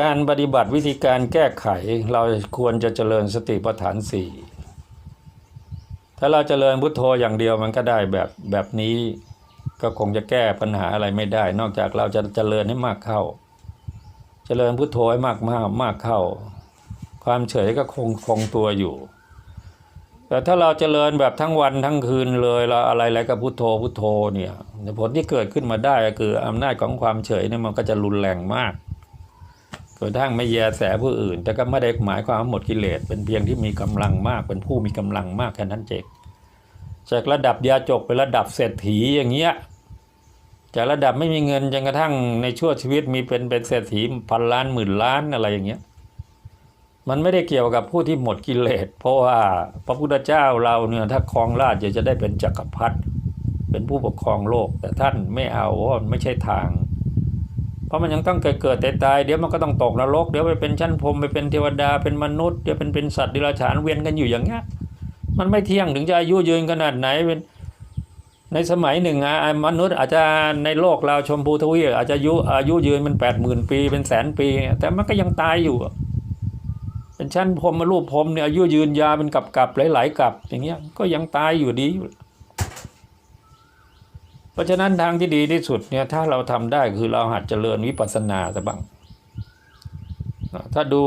การปฏิบัติวิธีการแก้ไขเราควรจะเจริญสติปัฏฐานสี่ถ้าเราเจริญพุทโธอย่างเดียวมันก็ได้แบบแบบนี้ก็คงจะแก้ปัญหาอะไรไม่ได้ นอกจากเราจะเจริญให้มากเข้า เจริญพุทโธให้มากมากมากเข้า ความเฉยก็คงคงตัวอยู่ แต่ถ้าเราเจริญแบบทั้งวันทั้งคืนเลยเราอะไรอะไรกับพุทโธพุทโธเนี่ยผลที่เกิดขึ้นมาได้ก็คืออำนาจของความเฉยเนี่ยมันก็จะรุนแรงมาก กระทั่งไม่แยแสผู้อื่น แต่ก็ไม่ได้หมายความว่าหมดกิเลสเป็นเพียงที่มีกำลังมากเป็นผู้มีกำลังมากแค่นั้นเองจากระดับยาจกไประดับเศรษฐีอย่างเงี้ยจากระดับไม่มีเงินจนกระทั่งในชั่วชีวิตมีเป็นเป็นเศรษฐีพันล้านหมื่นล้านอะไรอย่างเงี้ยมันไม่ได้เกี่ยวกับผู้ที่หมดกิเลส เพราะว่าพระพุทธเจ้าเราเนี่ยถ้าครองราชย์จะได้เป็นจักรพรรดิเป็นผู้ปกครองโลก แต่ท่านไม่เอาเพราะมันไม่ใช่ทาง ราะมันยังต้องเกิดเกิดตายตายเดี๋ยวมันก็ต้องตกนรก เดี๋ยวไปเป็นชั้นพรมไปเป็นเทวดาเป็นมนุษย์เดี๋ยวเป็นเป็นสัตว์ดิรัจฉานเวียนกันอยู่อย่างเงี้ยมันไม่เที่ยงถึงจะอายุยืนขนาดไหนเป็นในสมัยหนึ่งอะมนุษย์อาจจะในโลกเราชมพูทวีอาจจะอายุอายุยืนมันแปดหมื่นปีเป็นแสนปี แต่มันก็ยังตายอยู่ เป็นชั้นพรมมารูปพรมเนี่ยอายุยืนยาวเป็นกับกับๆหลายๆกับอย่างเงี้ยก็ยังตายอยู่ดีอยู่ เพราะฉะนั้นทางที่ดีที่สุดเนี่ยถ้าเราทำได้คือเราหัดเจริญวิปัสสนาซะบ้างถ้าดู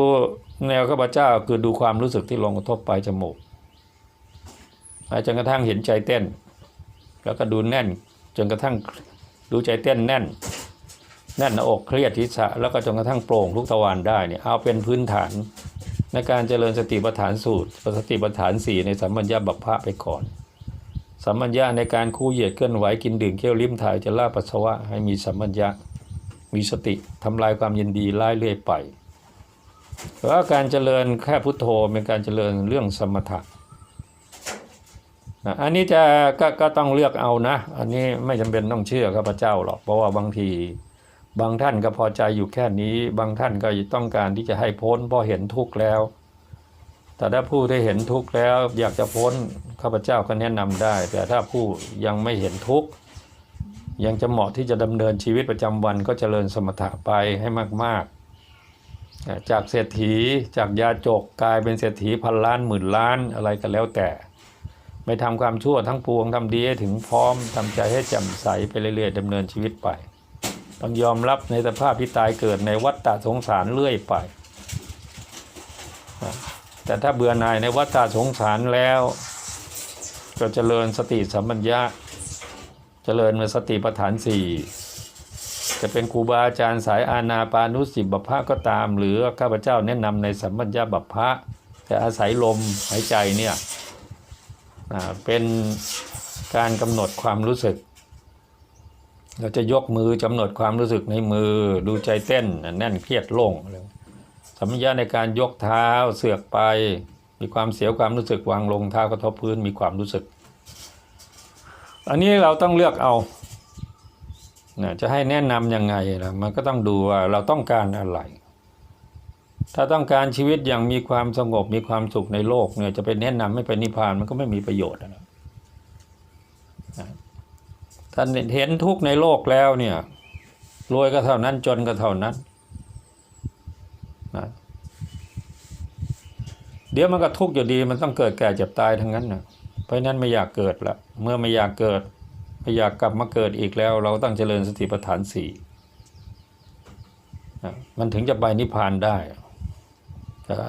แนวข้าพเจ้าคือดูความรู้สึกที่ลงกระทบปลายจมูกจนกระทั่งเห็นใจเต้น แล้วก็ดูแน่นจนกระทั่งดูใจเต้นแน่น แน่นหน้าอกเครียดทิศะแล้วก็จนกระทั่งโปร่งทุกทวารได้เนี่ยเอาเป็นพื้นฐานในการเจริญสติปัฏฐานสูตรสติปัฏฐานสี่ในสัมมัญญาบัพพะไปก่อน สัมมัญญาในการคู่เหยียดเคลื่อนไหวกินดื่มเคี้ยวลิ้มถ่ายจะล่าปัสสาวะให้มีสัมมัญญามีสติทำลายความยินดีไล่เรื่อยไปเพราะว่าการเจริญแค่พุทโธเป็นการเจริญเรื่องสมถะอันนี้จะก็ก็ต้องเลือกเอานะ อันนี้ไม่จำเป็นต้องเชื่อข้าพเจ้าหรอกเพราะว่าบางทีบางท่านก็พอใจอยู่แค่นี้ บางท่านก็ต้องการที่จะให้พ้นเพราะเห็นทุกข์แล้ว แต่ถ้าผู้ที่เห็นทุกข์แล้วอยากจะพ้นข้าพเจ้าก็แนะนำได้ แต่ถ้าผู้ยังไม่เห็นทุกข์ยังจะเหมาะที่จะดำเนินชีวิตประจำวันก็เจริญสมถะไปให้มาก ๆ จากเศรษฐีจากยาจกกลายเป็นเศรษฐีพันล้านหมื่นล้านอะไรก็แล้วแต่ ไม่ทำความชั่วทั้งปวงทำดีให้ถึงพร้อมทำใจให้แจ่มใสไปเรื่อยๆดำเนินชีวิตไปต้องยอมรับในสภาพที่ตายเกิดในวัฏฏะสงสารเรื่อยไป แต่ถ้าเบื่อหน่ายในวัฏฏะสงสารแล้ว ก็เจริญสติสัมปัญญะ เจริญมาสติปัฏฐานสี่จะเป็นครูบาอาจารย์สายอาณาปานุสิบัพพะก็ตาม หรือข้าพเจ้าแนะนำในสัมปัญญาบัพพะแต่อาศัยลมหายใจเนี่ยเป็นการกำหนดความรู้สึก เราจะยกมือกำหนดความรู้สึกในมือดูใจเต้นแน่นเครียดโล่งอะไร สัมผัสในการยกเท้าเสือกไป มีความเสียวความรู้สึกวางลงเท้ากระทบพื้นมีความรู้สึก อันนี้เราต้องเลือกเอานะจะให้แนะนำยังไงล่ะมันก็ต้องดูว่าเราต้องการอะไร ถ้าต้องการชีวิตอย่างมีความสงบมีความสุขในโลกเนี่ยจะไปแนะนำให้ไปนิพพานมันก็ไม่มีประโยชน์นะท่านเห็นทุกข์ในโลกแล้วเนี่ยรวยก็เท่านั้นจนก็เท่านั้นนะเดี๋ยวมันก็ทุกข์อยู่ดีมันต้องเกิดแก่เจ็บตายทั้งนั้นนะเพราะฉะนั้นไม่อยากเกิดละเมื่อไม่อยากเกิดไม่อยากกลับมาเกิดอีกแล้ว เราต้องเจริญสติปัฏฐานสี่นะมันถึงจะไปนิพพานได้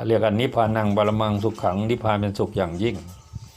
เรียกกันนิพพานังบาลมังสุขขังนิพพานเป็นสุขอย่างยิ่ง